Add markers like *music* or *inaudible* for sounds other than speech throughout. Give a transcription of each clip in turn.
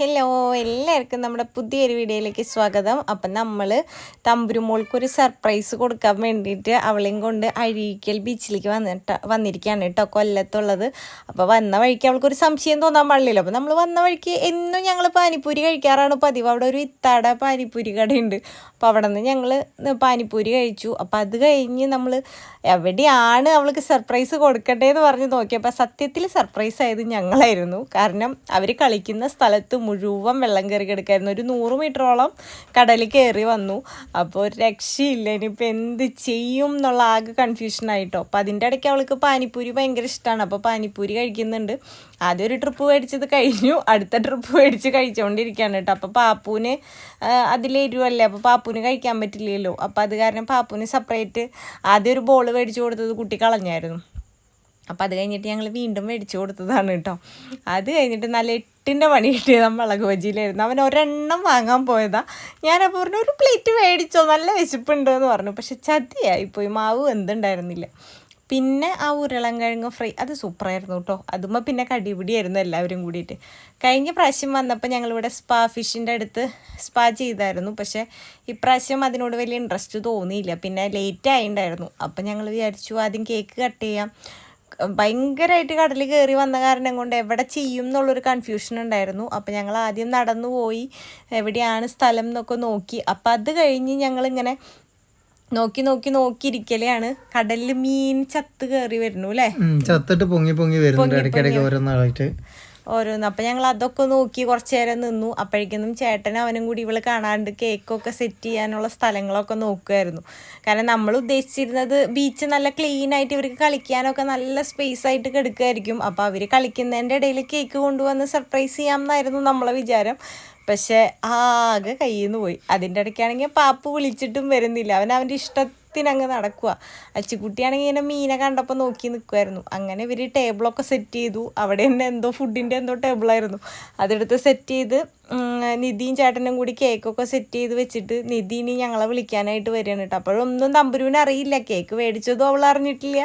Hello എല്ലാവർക്കും നമ്മുടെ പുതിയൊരു വീഡിയോയിലേക്ക് സ്വാഗതം. അപ്പം നമ്മൾ തമ്പുരുമോൾക്കൊരു സർപ്രൈസ് കൊടുക്കാൻ വേണ്ടിയിട്ട് അവളെയും കൊണ്ട് അഴീക്കൽ ബീച്ചിലേക്ക് വന്നിട്ട് വന്നിരിക്കുകയാണ് കേട്ടോ കൊല്ലത്തുള്ളത്. അപ്പോൾ വന്ന വഴിക്ക് അവൾക്കൊരു സംശയം തോന്നാൻ പാടില്ലല്ലോ. അപ്പോൾ നമ്മൾ വന്ന വഴിക്ക് എന്നും ഞങ്ങൾ പാനിപ്പൂരി കഴിക്കാറാണ് പതിവ്. അവിടെ ഒരു ഇത്താട പാനിപ്പൂരി കടയുണ്ട്. അപ്പോൾ അവിടെ നിന്ന് ഞങ്ങൾ പാനിപ്പൂരി കഴിച്ചു. അപ്പോൾ അത് കഴിഞ്ഞ് നമ്മൾ എവിടെയാണ് അവൾക്ക് സർപ്രൈസ് കൊടുക്കണ്ടേന്ന് പറഞ്ഞ് നോക്കിയപ്പോൾ സത്യത്തിൽ സർപ്രൈസ് ആയത് ഞങ്ങളായിരുന്നു. കാരണം അവർ കളിക്കുന്ന സ്ഥലത്ത് മുഴുവൻ വെള്ളം കയറി കിടക്കായിരുന്നു. ഒരു നൂറ് മീറ്ററോളം കടലിൽ കയറി വന്നു. അപ്പോൾ ഒരു രക്ഷയില്ല. ഇനിയിപ്പോൾ എന്ത് ചെയ്യും എന്നുള്ള ആകെ കൺഫ്യൂഷനായിട്ടോ അപ്പോൾ അതിന്റെ ഇടയ്ക്ക് അവൾക്ക് പാനിപ്പൂരി ഭയങ്കര ഇഷ്ടമാണ് അപ്പോൾ പാനിപ്പൂരി കഴിക്കുന്നുണ്ട്. ആദ്യം ഒരു ട്രിപ്പ് മേടിച്ചത് കഴിഞ്ഞു. അടുത്ത ട്രിപ്പ് മേടിച്ച് കഴിച്ചുകൊണ്ടിരിക്കുകയാണ് കേട്ടോ. അപ്പോൾ പാപ്പൂന് അതിലെരുവല്ലേ അപ്പോൾ പാപ്പൂന് കഴിക്കാൻ പറ്റില്ലല്ലോ. അപ്പോൾ അത് കാരണം പാപ്പൂന് സെപ്പറേറ്റ് ആദ്യം ഒരു ബോൾ മേടിച്ചു കൊടുത്തത് കുട്ടി കളഞ്ഞായിരുന്നു. അപ്പോൾ അത് കഴിഞ്ഞിട്ട് ഞങ്ങൾ വീണ്ടും മേടിച്ചു കൊടുത്തതാണ് കേട്ടോ. അത് കഴിഞ്ഞിട്ട് നല്ല എട്ടിന്റെ പണി കിട്ടിയത് മുളക് ബജിയിലായിരുന്നു. അവൻ ഒരെണ്ണം വാങ്ങാൻ പോയതാ. ഞാനപ്പോൾ പറഞ്ഞു ഒരു പ്ലേറ്റ് മേടിച്ചോ നല്ല വിശപ്പുണ്ട് എന്ന് പറഞ്ഞു. പക്ഷെ ചതിയായിപ്പോയി മാവ് എന്തുണ്ടായിരുന്നില്ല പിന്നെ ആ ഉരുളൻകിഴങ്ങ് ഫ്രൈ അത് സൂപ്പറായിരുന്നു കേട്ടോ. അതുമ്പോൾ പിന്നെ കടിപിടിയായിരുന്നു എല്ലാവരും കൂടിയിട്ട്. കഴിഞ്ഞ പ്രാവശ്യം വന്നപ്പോൾ ഞങ്ങളിവിടെ സ്പാ ഫിഷിന്റെ അടുത്ത് സ്പാ ചെയ്തായിരുന്നു. പക്ഷേ ഇപ്രാവശ്യം അതിനോട് വലിയ ഇൻട്രസ്റ്റ് തോന്നിയില്ല. പിന്നെ ലേറ്റ് ആയിണ്ടായിരുന്നു. അപ്പം ഞങ്ങൾ വിചാരിച്ചു ആദ്യം കേക്ക് കട്ട് ചെയ്യാം. ഭയങ്കരമായിട്ട് കടലിൽ കയറി വന്ന കാരണം കൊണ്ട് എവിടെ ചെയ്യും എന്നുള്ളൊരു കൺഫ്യൂഷൻ ഉണ്ടായിരുന്നു. അപ്പോൾ ഞങ്ങൾ ആദ്യം നടന്നു പോയി. എവിടെയാണ് സ്ഥലം എന്നൊക്കെ നോക്കി. അപ്പോൾ അത് കഴിഞ്ഞ് ഞങ്ങളിങ്ങനെ നോക്കി നോക്കി നോക്കിയിരിക്കലെയാണ് കടലിൽ മീൻ ചത്ത് കയറി വരുന്നു അല്ലേ? ചത്തിട്ട് പൊങ്ങി പൊങ്ങി വരുന്നുണ്ട്. ഇടയ്ക്കിടയ്ക്ക് ഓരോന്നാളായിട്ട് ഓരോന്ന്. അപ്പം ഞങ്ങൾ അതൊക്കെ നോക്കി കുറച്ച് നേരം നിന്നു. അപ്പോഴേക്കൊന്നും ചേട്ടൻ അവനും കൂടി ഇവൾ കാണാണ്ട് കേക്കൊക്കെ സെറ്റ് ചെയ്യാനുള്ള സ്ഥലങ്ങളൊക്കെ നോക്കുമായിരുന്നു കാരണം നമ്മൾ ഉദ്ദേശിച്ചിരുന്നത് ബീച്ച് നല്ല ക്ലീൻ ആയിട്ട് ഇവർക്ക് കളിക്കാനൊക്കെ നല്ല സ്പേസ് ആയിട്ട് കിടക്കുമായിരിക്കും അപ്പോൾ അവർ കളിക്കുന്നതിന്റെ ഇടയിൽ കേക്ക് കൊണ്ടുവന്ന് സർപ്രൈസ് ചെയ്യാമെന്നായിരുന്നു നമ്മളെ വിചാരം. പക്ഷേ ആകെ കയ്യിൽ നിന്ന് പോയി. അതിന്റെ ഇടയ്ക്കാണെങ്കിൽ പാപ്പ് വിളിച്ചിട്ടും വരുന്നില്ല. അവൻ അവന്റെ ഇഷ്ടത്തിനങ്ങ് നടക്കുക അച്ചുകുട്ടിയാണെങ്കിൽ ഇങ്ങനെ മീനെ കണ്ടപ്പോൾ നോക്കി നിൽക്കുമായിരുന്നു അങ്ങനെ ഇവർ ടേബിളൊക്കെ സെറ്റ് ചെയ്തു. അവിടെ തന്നെ എന്തോ ഫുഡിന്റെ എന്തോ ടേബിളായിരുന്നു അതെടുത്ത് സെറ്റ് ചെയ്ത് നിധിയും ചേട്ടനും കൂടി കേക്കൊക്കെ സെറ്റ് ചെയ്ത് വെച്ചിട്ട് നിധി ഇനി ഞങ്ങളെ വിളിക്കാനായിട്ട് വരികയാണ് കേട്ടോ അപ്പോഴൊന്നും തമ്പുരുവിന് അറിയില്ല. കേക്ക് മേടിച്ചതും അവൾ അറിഞ്ഞിട്ടില്ല.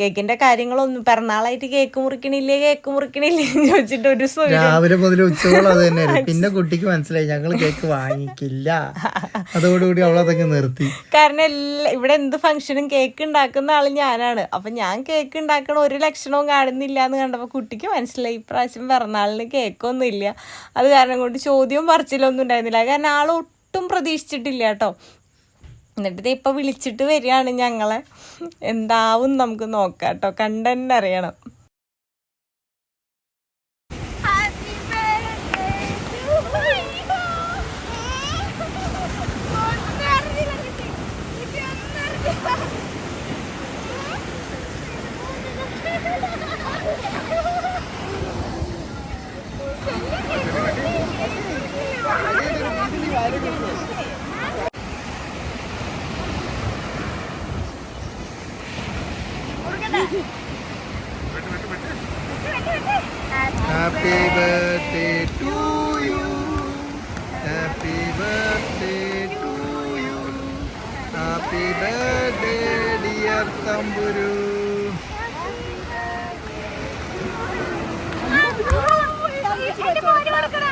കേക്കിന്റെ കാര്യങ്ങളൊന്നും പിറന്നാളായിട്ട് കേക്ക് മുറിക്കണില്ലേ കേക്ക് മുറിക്കണില്ലേ എന്ന് ചോദിച്ചിട്ട് ഒരു രാവിലെ മുതൽ ഉച്ചയോളം അത് തന്നെ *laughs* പിന്നെ കുട്ടിക്ക് മനസ്സിലായി ഞങ്ങൾ കേക്ക് വാങ്ങിക്കില്ല. അതോടുകൂടി അവളതൊക്കെ നിർത്തി. കാരണം എല്ലാ ഇവിടെ എന്ത് ഫംഗ്ഷനും കേക്ക് ഉണ്ടാക്കുന്ന ആൾ ഞാനാണ്. അപ്പൊ ഞാൻ കേക്ക് ഉണ്ടാക്കണ ഒരു ലക്ഷണവും കാണുന്നില്ല എന്ന് കണ്ടപ്പോൾ കുട്ടിക്ക് മനസ്സിലായി. ഇപ്രാവശ്യം പിറന്നാളിന് കേക്കൊന്നും ഇല്ല അത് കാരണം കൊണ്ട് ചോദ്യവും പറച്ചിലൊന്നും ഉണ്ടായിരുന്നില്ല. കാരണം ആൾ ഒട്ടും പ്രതീക്ഷിച്ചിട്ടില്ല കേട്ടോ. എന്നിട്ട് ദേ ഇപ്പൊ വിളിച്ചിട്ട് വരികയാണ് ഞങ്ങളെ. എന്താവും നമുക്ക് നോക്കാം കേട്ടോ. കണ്ടെന്നെ അറിയണം. Happy birthday to you happy birthday to you happy birthday dear Thamburu എന്റെ മോന്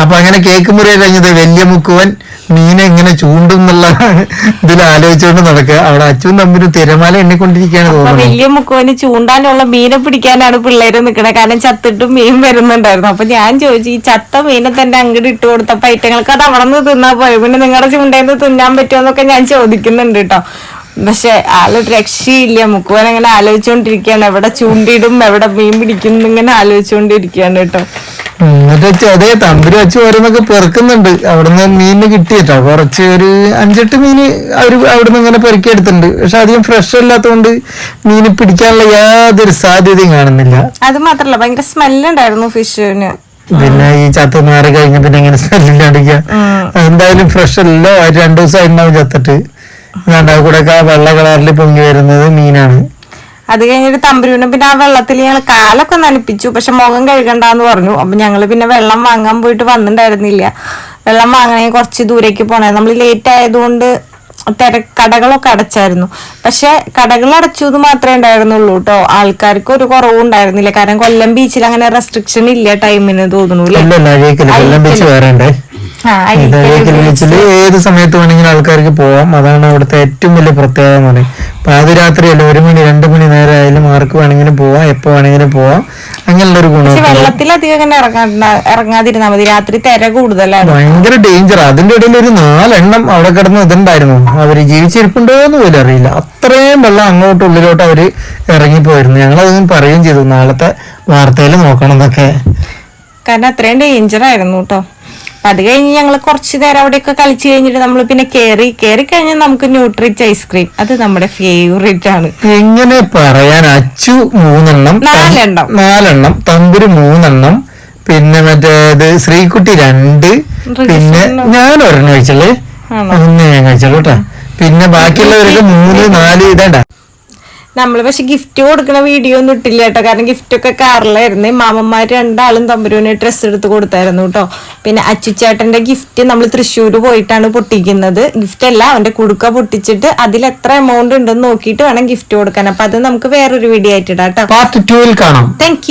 അപ്പൊ അങ്ങനെ കേക്ക് മുറിയ കഴിഞ്ഞത് വലിയ മുക്കുവൻ മീനെ എങ്ങനെ ചൂണ്ടും എന്നുള്ള ഇതിൽ ആലോചിച്ചുകൊണ്ട് നടക്കുക. അവിടെ അച്ഛനും തമ്മിലും തിരമാല എണ്ണിക്കൊണ്ടിരിക്കുകയാണ് തോന്നുന്നത് വലിയ മുക്കുവന് ചൂണ്ടാനുള്ള മീനെ പിടിക്കാനാണ് പിള്ളേര് നിൽക്കുന്നത് കാരണം ചത്തിട്ടും മീൻ വരുന്നുണ്ടായിരുന്നു. അപ്പൊ ഞാൻ ചോദിച്ചു ഈ ചത്ത മീനെ തന്നെ അങ്ങോട്ട് ഇട്ട് കൊടുത്തപ്പോ ഐറ്റങ്ങൾക്ക് അത് അവിടെ നിന്ന് തിന്നാ പോയി പിന്നെ നിങ്ങളുടെ ചൂണ്ടയിൽ നിന്ന് തിന്നാൻ പറ്റുമോ എന്നൊക്കെ ഞാൻ ചോദിക്കുന്നുണ്ട് കേട്ടോ പക്ഷെ ആളൊരു രക്ഷയില്ല. മുക്കുവൻ അങ്ങനെ ആലോചിച്ചുകൊണ്ടിരിക്കുകയാണ് എവിടെ ചൂണ്ടിടും എവിടെ മീൻ പിടിക്കും ഇങ്ങനെ ആലോചിച്ചുകൊണ്ടിരിക്കുകയാണ് കേട്ടോ എന്നിട്ട് അതേ തമ്പുരി വെച്ച് ഓരോന്നൊക്കെ പെറുക്കുന്നുണ്ട്. അവിടുന്ന് മീനിന് കിട്ടിയിട്ടോ? കുറച്ച് ഒരു അഞ്ചെട്ട് മീന് അവർ അവിടുന്ന് ഇങ്ങനെ പെറുക്കിയെടുത്തിട്ടുണ്ട് പക്ഷെ അധികം ഫ്രഷ് അല്ലാത്തതുകൊണ്ട് മീന് പിടിക്കാനുള്ള യാതൊരു സാധ്യതയും കാണുന്നില്ല. അത് മാത്രല്ല ഭയങ്കര സ്മെല്ലുണ്ടായിരുന്നു ഫിഷിന്. പിന്നെ ഈ ചത്തുനാറ് കഴിഞ്ഞ പിന്നെ ഇങ്ങനെ സ്മെല്ലില്ലാണ്ടിരിക്കുക അത് എന്തായാലും ഫ്രഷ് അല്ലല്ലോ അത് രണ്ടു ദിവസം ഉണ്ടാവും ചത്തിട്ട്. കൂടെ ആ വെള്ള കളറിൽ പൊങ്ങി വരുന്നത് മീനാണ്. അത് കഴിഞ്ഞിട്ട് തമ്പുരുവിനെ പിന്നെ ആ വെള്ളത്തിൽ ഞങ്ങൾ കാലൊക്കെ നനപ്പിച്ചു. പക്ഷെ മുഖം കഴുകണ്ടെന്ന് പറഞ്ഞു. അപ്പൊ ഞങ്ങൾ പിന്നെ വെള്ളം വാങ്ങാൻ പോയിട്ട് വന്നിട്ടുണ്ടായിരുന്നില്ല വെള്ളം വാങ്ങണമെങ്കിൽ കുറച്ച് ദൂരേക്ക് പോണേ. നമ്മൾ ലേറ്റ് ആയതുകൊണ്ട് തിര കടകളൊക്കെ അടച്ചായിരുന്നു. പക്ഷെ കടകൾ അടച്ചു എന്ന് മാത്രമേ ഉണ്ടായിരുന്നുള്ളൂ കേട്ടോ ആൾക്കാർക്ക് ഒരു കുറവും ഉണ്ടായിരുന്നില്ല. കാരണം കൊല്ലം ബീച്ചിൽ അങ്ങനെ റെസ്ട്രിക്ഷൻ ഇല്ല ടൈമിന് തോന്നുന്നു ബീച്ചിൽ ഏത് സമയത്ത് വേണമെങ്കിലും ആൾക്കാർക്ക് പോവാം. അതാണ് അവിടുത്തെ ഏറ്റവും വലിയ പ്രത്യേകത എന്ന് പറയും. പാതിരാത്രിയല്ല ഒരു മണി രണ്ട് മണി നേരം ആയാലും ആർക്ക് വേണമെങ്കിലും പോവാം എപ്പോ വേണമെങ്കിലും പോവാം. അങ്ങനെയുള്ള ഒരു ഗുണം ഗുണമൊക്കെ അധികം അങ്ങനെ ഇറങ്ങാതിരുന്നാ മതി. രാത്രി തിര കൂടുതലാണ് ഭയങ്കര ഡേഞ്ചർ അതിന്റെ ഇടയിൽ ഒരു നാലെണ്ണം അവിടെ കിടന്ന് ഇതുണ്ടായിരുന്നു. അവർ ജീവിച്ചിരിപ്പുണ്ടോ എന്ന് പോലും അറിയില്ല. അത്രയും വെള്ളം അങ്ങോട്ട് ഉള്ളിലോട്ട് അവർ ഇറങ്ങിപ്പോയിരുന്നു. ഞങ്ങൾ അതൊന്നും പറയുകയും ചെയ്തു. നാളത്തെ വാർത്തയിൽ നോക്കണം എന്നൊക്കെ. കാരണം അത്രയും ഡേഞ്ചർ ആയിരുന്നു കേട്ടോ. അപ്പൊ അത് കഴിഞ്ഞ് ഞങ്ങൾ കുറച്ച് നേരം അവിടെയൊക്കെ കളിച്ച് കഴിഞ്ഞിട്ട് നമ്മൾ പിന്നെ കയറി കയറി കഴിഞ്ഞാൽ നമുക്ക് ന്യൂട്രിച്ച് ഐസ്ക്രീം അത് നമ്മുടെ ഫേവറേറ്റ് ആണ്. എങ്ങനെ പറയാൻ അച്ചു മൂന്നെണ്ണം നാലെണ്ണം. നാലെണ്ണം തമ്പുര് മൂന്നെണ്ണം പിന്നെ മറ്റേ ഇത് ശ്രീകുട്ടി രണ്ട് പിന്നെ ഞാൻ ഒരെണ്ണം കഴിച്ചുള്ളൂ ഒന്ന് ഞാൻ കഴിച്ചുള്ളൂ കേട്ടോ. പിന്നെ ബാക്കിയുള്ളവരൊക്കെ മൂന്ന് നാല് ഇതേണ്ട. നമ്മൾ പക്ഷെ ഗിഫ്റ്റ് കൊടുക്കുന്ന വീഡിയോ ഒന്നും ഇട്ടില്ല കേട്ടോ. കാരണം ഗിഫ്റ്റ് ഒക്കെ കാറിലായിരുന്നു. മാമന്മാർ രണ്ടാളും തമ്പുരുവിന് ഡ്രസ്സ് എടുത്ത് കൊടുത്തായിരുന്നു കേട്ടോ. പിന്നെ അച്ചുച്ചേട്ടന്റെ ഗിഫ്റ്റ് നമ്മൾ തൃശ്ശൂർ പോയിട്ടാണ് പൊട്ടിക്കുന്നത്. ഗിഫ്റ്റ് അല്ല അവന്റെ കുടുക്ക പൊട്ടിച്ചിട്ട് അതിൽ എത്ര എമൗണ്ട് ഉണ്ടെന്ന് നോക്കിയിട്ട് വേണം ഗിഫ്റ്റ് കൊടുക്കാൻ. അപ്പൊ അത് നമുക്ക് വേറൊരു വീഡിയോ ആയിട്ട് ആയിട്ടിടാം കേട്ടോ. താങ്ക്